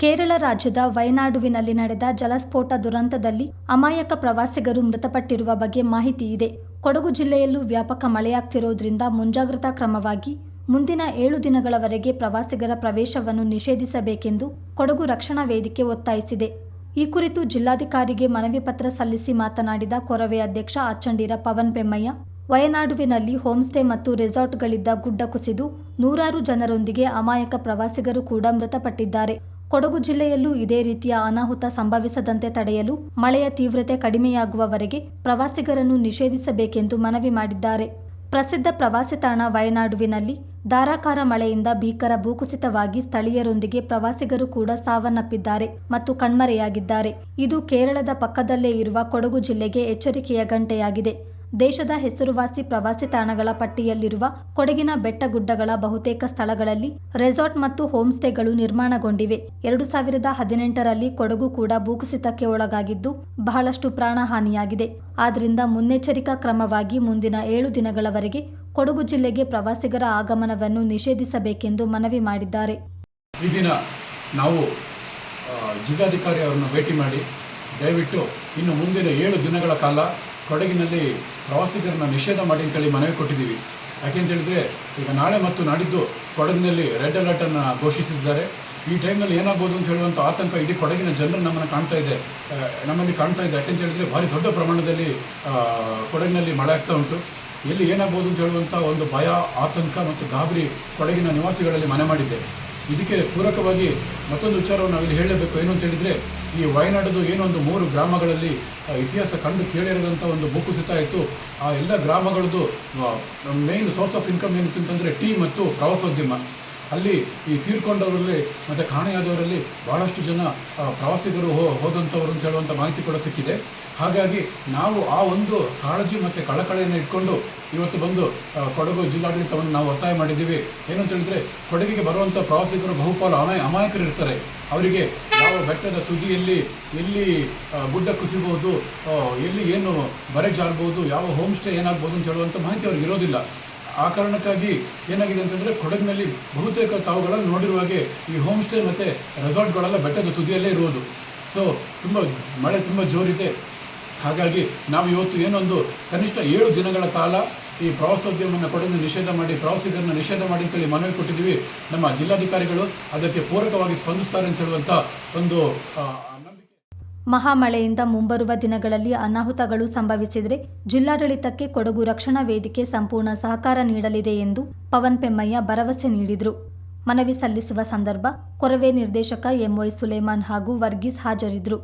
ಕೇರಳ ರಾಜ್ಯದ ವಯನಾಡುವಿನಲ್ಲಿ ನಡೆದ ಜಲಸ್ಫೋಟ ದುರಂತದಲ್ಲಿ ಅಮಾಯಕ ಪ್ರವಾಸಿಗರು ಮೃತಪಟ್ಟಿರುವ ಬಗ್ಗೆ ಮಾಹಿತಿ ಇದೆ. ಕೊಡಗು ಜಿಲ್ಲೆಯಲ್ಲೂ ವ್ಯಾಪಕ ಮಳೆಯಾಗ್ತಿರೋದ್ರಿಂದ ಮುಂಜಾಗ್ರತಾ ಕ್ರಮವಾಗಿ ಮುಂದಿನ ಏಳು ದಿನಗಳವರೆಗೆ ಪ್ರವಾಸಿಗರ ಪ್ರವೇಶವನ್ನು ನಿಷೇಧಿಸಬೇಕೆಂದು ಕೊಡಗು ರಕ್ಷಣಾ ವೇದಿಕೆ ಒತ್ತಾಯಿಸಿದೆ. ಈ ಕುರಿತು ಜಿಲ್ಲಾಧಿಕಾರಿಗೆ ಮನವಿ ಪತ್ರ ಸಲ್ಲಿಸಿ ಮಾತನಾಡಿದ ಕೊರವೆ ಅಧ್ಯಕ್ಷ ಅಚ್ಚಂಡಿರ ಪವನ್ ಪೆಮ್ಮಯ್ಯ, ವಯನಾಡುವಿನಲ್ಲಿ ಹೋಂಸ್ಟೇ ಮತ್ತು ರೆಸಾರ್ಟ್ಗಳಿದ್ದ ಗುಡ್ಡ ಕುಸಿದು ನೂರಾರು ಜನರೊಂದಿಗೆ ಅಮಾಯಕ ಪ್ರವಾಸಿಗರು ಕೂಡ ಮೃತಪಟ್ಟಿದ್ದಾರೆ. ಕೊಡಗು ಜಿಲ್ಲೆಯಲ್ಲೂ ಇದೇ ರೀತಿಯ ಅನಾಹುತ ಸಂಭವಿಸದಂತೆ ತಡೆಯಲು ಮಳೆಯ ತೀವ್ರತೆ ಕಡಿಮೆಯಾಗುವವರೆಗೆ ಪ್ರವಾಸಿಗರನ್ನು ನಿಷೇಧಿಸಬೇಕೆಂದು ಮನವಿ ಮಾಡಿದ್ದಾರೆ. ಪ್ರಸಿದ್ಧ ಪ್ರವಾಸಿ ತಾಣ ವಯನಾಡುವಿನಲ್ಲಿ ಧಾರಾಕಾರ ಮಳೆಯಿಂದ ಭೀಕರ ಭೂಕುಸಿತವಾಗಿ ಸ್ಥಳೀಯರೊಂದಿಗೆ ಪ್ರವಾಸಿಗರು ಕೂಡ ಸಾವನ್ನಪ್ಪಿದ್ದಾರೆ ಮತ್ತು ಕಣ್ಮರೆಯಾಗಿದ್ದಾರೆ. ಇದು ಕೇರಳದ ಪಕ್ಕದಲ್ಲೇ ಇರುವ ಕೊಡಗು ಜಿಲ್ಲೆಗೆ ಎಚ್ಚರಿಕೆಯ ಗಂಟೆಯಾಗಿದೆ. ದೇಶದ ಹೆಸರುವಾಸಿ ಪ್ರವಾಸಿ ತಾಣಗಳ ಪಟ್ಟಿಯಲ್ಲಿರುವ ಕೊಡಗಿನ ಬೆಟ್ಟಗುಡ್ಡಗಳ ಬಹುತೇಕ ಸ್ಥಳಗಳಲ್ಲಿ ರೆಸಾರ್ಟ್ ಮತ್ತು ಹೋಮ್ಸ್ಟೇಗಳು ನಿರ್ಮಾಣಗೊಂಡಿವೆ. ಎರಡು ಸಾವಿರದ ಹದಿನೆಂಟರಲ್ಲಿ ಕೊಡಗು ಕೂಡ ಭೂಕುಸಿತಕ್ಕೆ ಒಳಗಾಗಿದ್ದು, ಬಹಳಷ್ಟು ಪ್ರಾಣಹಾನಿಯಾಗಿದೆ ಆದ್ದರಿಂದ ಮುನ್ನೆಚ್ಚರಿಕಾ ಕ್ರಮವಾಗಿ ಮುಂದಿನ ಏಳು ದಿನಗಳವರೆಗೆ ಕೊಡಗು ಜಿಲ್ಲೆಗೆ ಪ್ರವಾಸಿಗರ ಆಗಮನವನ್ನು ನಿಷೇಧಿಸಬೇಕೆಂದು ಮನವಿ ಮಾಡಿದ್ದಾರೆ. ಈ ದಿನ ನಾವು ಜಿಲ್ಲಾಧಿಕಾರಿ ಅವರನ್ನು ಭೇಟಿ ಮಾಡಿ, ದಯವಿಟ್ಟು ಇನ್ನು ಮುಂದಿನ ಏಳು ದಿನಗಳ ಕಾಲ ಕೊಡಗಿನಲ್ಲಿ ಪ್ರವಾಸಿಗರನ್ನ ನಿಷೇಧ ಮಾಡಿ ಅಂತೇಳಿ ಮನವಿ ಕೊಟ್ಟಿದ್ದೀವಿ. ಯಾಕೆಂತ ಹೇಳಿದ್ರೆ, ಈಗ ನಾಳೆ ಮತ್ತು ನಾಡಿದ್ದು ಕೊಡಗಿನಲ್ಲಿ ರೆಡ್ ಅಲರ್ಟನ್ನು ಘೋಷಿಸಿದ್ದಾರೆ. ಈ ಟೈಮ್ನಲ್ಲಿ ಏನಾಗ್ಬೋದು ಅಂತ ಹೇಳುವಂಥ ಆತಂಕ ಇಡೀ ಕೊಡಗಿನ ಜನರು ನಮ್ಮನ್ನು ಕಾಣ್ತಾ ಇದೆ. ನಮ್ಮಲ್ಲಿ ಕಾಣ್ತಾ ಇದೆ. ಯಾಕೆಂತ ಹೇಳಿದ್ರೆ, ಭಾರಿ ದೊಡ್ಡ ಪ್ರಮಾಣದಲ್ಲಿ ಕೊಡಗಿನಲ್ಲಿ ಮಳೆ ಆಗ್ತಾ ಉಂಟು. ಎಲ್ಲಿ ಏನಾಗ್ಬೋದು ಅಂತ ಹೇಳುವಂಥ ಒಂದು ಭಯ, ಆತಂಕ ಮತ್ತು ಗಾಬರಿ ಕೊಡಗಿನ ನಿವಾಸಿಗಳಲ್ಲಿ ಮನೆ ಮಾಡಿದೆ. ಇದಕ್ಕೆ ಪೂರಕವಾಗಿ ಮತ್ತೊಂದು ವಿಚಾರವನ್ನು ನಾವಿಲ್ಲಿ ಹೇಳಬೇಕು. ಏನು ಅಂತ ಹೇಳಿದರೆ ಈ ವಯನಾಡದು ಏನೊಂದು ಮೂರು ಗ್ರಾಮಗಳಲ್ಲಿ ಇತಿಹಾಸ ಕಂಡು ಕೇಳಿರೋದಂಥ ಒಂದು ಭೂಕುಸಿತ ಆಯಿತು ಆ ಎಲ್ಲ ಗ್ರಾಮಗಳದ್ದು ಮೇನ್ ಸೋರ್ಸ್ ಆಫ್ ಇನ್ಕಮ್ ಏನಿತ್ತು ಅಂತಂದರೆ ಟೀ ಮತ್ತು ಪ್ರವಾಸೋದ್ಯಮ. ಅಲ್ಲಿ ಈ ತೀರ್ಕೊಂಡವರಲ್ಲಿ ಮತ್ತು ಕಾಣೆಯಾದವರಲ್ಲಿ ಭಾಳಷ್ಟು ಜನ ಪ್ರವಾಸಿಗರು ಹೋದಂಥವ್ರು ಅಂತ ಹೇಳುವಂಥ ಮಾಹಿತಿ ಕೂಡ ಸಿಕ್ಕಿದೆ. ಹಾಗಾಗಿ ನಾವು ಆ ಒಂದು ಕಾಳಜಿ ಮತ್ತು ಕಳಕಳೆಯನ್ನು ಇಟ್ಕೊಂಡು ಇವತ್ತು ಬಂದು ಕೊಡಗು ಜಿಲ್ಲಾಡಳಿತವನ್ನು ನಾವು ಒತ್ತಾಯ ಮಾಡಿದ್ದೀವಿ. ಏನು ಅಂತ ಹೇಳಿದ್ರೆ, ಕೊಡಗಿಗೆ ಬರುವಂಥ ಪ್ರವಾಸಿಗರು ಬಹುಪಾಲು ಅಮಾಯ, ಅಮಾಯಕರು ಇರ್ತಾರೆ. ಅವರಿಗೆ ಯಾವ ಬೆಟ್ಟದ ತುದಿಯಲ್ಲಿ ಎಲ್ಲಿ ಗುಡ್ಡ ಕುಸಿಬೋದು ಎಲ್ಲಿ ಏನು ಬರೆ ಜಾರ್ಬೋದು ಯಾವ ಹೋಮ್ ಸ್ಟೇ ಏನಾಗ್ಬೋದು ಅಂತ ಹೇಳುವಂಥ ಮಾಹಿತಿ ಅವ್ರಿಗೆ ಇರೋದಿಲ್ಲ. ಆ ಕಾರಣಕ್ಕಾಗಿ ಏನಾಗಿದೆ ಅಂತಂದರೆ ಕೊಡಗಿನಲ್ಲಿ ಬಹುತೇಕ ತಾವುಗಳನ್ನು ನೋಡಿರುವ ಹಾಗೆ ಈ ಹೋಮ್ ಸ್ಟೇ ಮತ್ತು ರೆಸಾರ್ಟ್ಗಳೆಲ್ಲ ಬೆಟ್ಟದ ತುದಿಯಲ್ಲೇ ಇರುವುದು. ಸೊ ತುಂಬ ಮಳೆ ತುಂಬ ಜೋರಿದೆ. ಹಾಗಾಗಿ ನಾವು ಇವತ್ತು ಏನೊಂದು ಕನಿಷ್ಠ ಏಳು ದಿನಗಳ ಕಾಲ ಈ ಪ್ರವಾಸೋದ್ಯಮವನ್ನು ಕೊಡಗಿನ ನಿಷೇಧ ಮಾಡಿ, ಪ್ರವಾಸಿಗರನ್ನ ನಿಷೇಧ ಮಾಡಿ ಅಂತೇಳಿ ಮನವಿ ಕೊಟ್ಟಿದ್ದೀವಿ. ನಮ್ಮ ಜಿಲ್ಲಾಧಿಕಾರಿಗಳು ಅದಕ್ಕೆ ಪೂರಕವಾಗಿ ಸ್ಪಂದಿಸ್ತಾರೆ ಅಂತ ಹೇಳುವಂಥ ಒಂದು ಮಹಾಮಳೆಯಿಂದ ಮುಂಬರುವ ದಿನಗಳಲ್ಲಿ ಅನಾಹುತಗಳು ಸಂಭವಿಸಿದರೆ ಜಿಲ್ಲಾಡಳಿತಕ್ಕೆ ಕೊಡಗು ರಕ್ಷಣಾ ವೇದಿಕೆ ಸಂಪೂರ್ಣ ಸಹಕಾರ ನೀಡಲಿದೆ ಎಂದು ಪವನ್ ಪೆಮ್ಮಯ್ಯ ಭರವಸೆ ನೀಡಿದರು. ಮನವಿ ಸಲ್ಲಿಸುವ ಸಂದರ್ಭ ಕೊರವೆ ನಿರ್ದೇಶಕ ಎಂವೈ ಸುಲೇಮಾನ್ ಹಾಗೂ ವರ್ಗೀಸ್ ಹಾಜರಿದ್ದರು